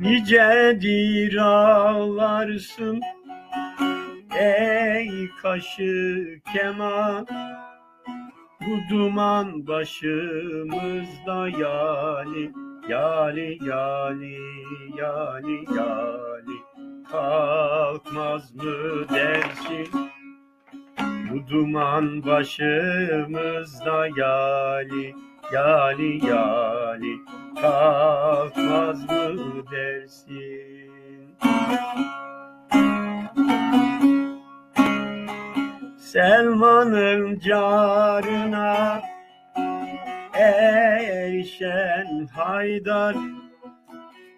Nicedir ağlarsın ey kaşı keman. Bu duman başımızda yali Yali yali yali yali Kalkmaz mı dersin? Bu duman başımızda yali Yali yali Kalkmaz mı dersin Selman'ın carına erişen Haydar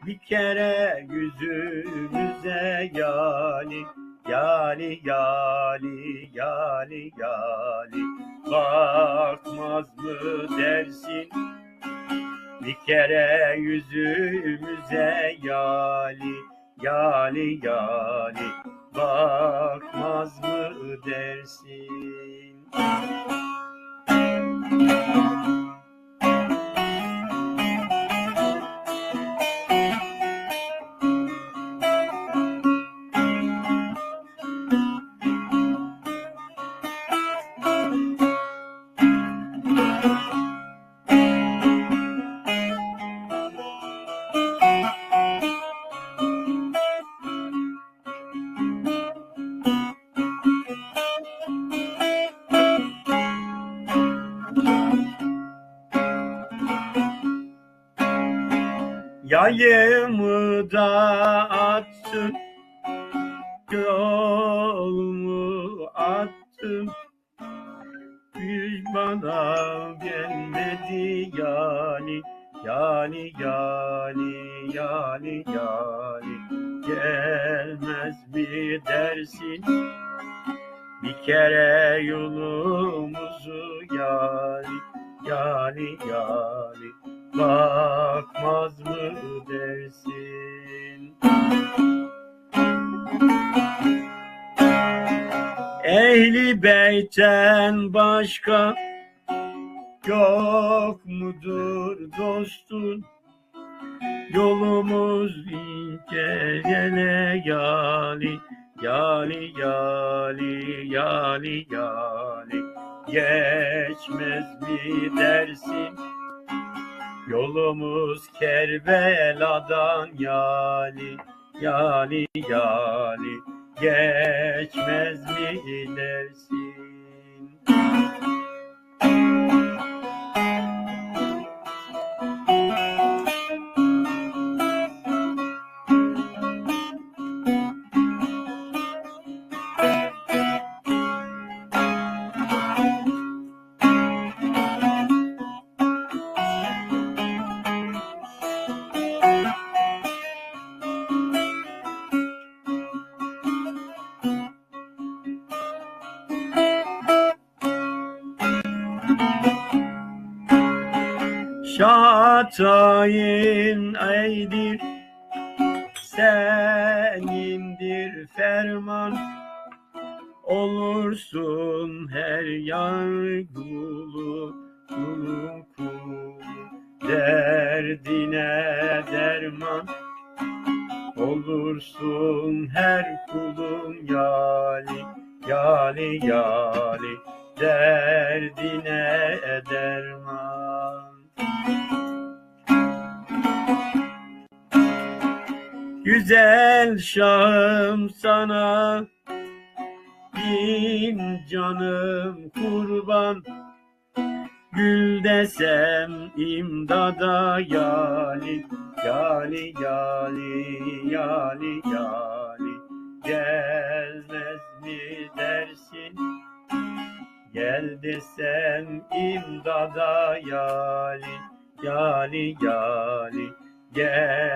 bir kere yüzümüze yali yali yali yali yali bakmaz mı dersin? Bir kere yüzümüze yali yali yali bakmaz mı dersin Yayımı da attım Yolumu attım. Yüz bana gelmedi yani Yani yani yani yani. Gelmez mi dersin? Bir kere yolumuzu yani Yani yani bakmaz mı dersin? Ehli beyten başka yok mudur dostun? Yolumuz ince gele yali, yali yali yali yali geçmez mi dersin? Yolumuz Kerbela'dan yali, yali, yali. Geçmez mi dersin? Şatayin eydir. Senindir ferman. Olursun her yan kulu kulu kulu derdine derman. Olursun her kulun yali yali yali derdine derman Güzel şahım sana. Bin canım kurban. Gül desem imdada yali Yali yali yali yali Gelmez mi dersin? Gel desem imdada yali Yali yali gelmez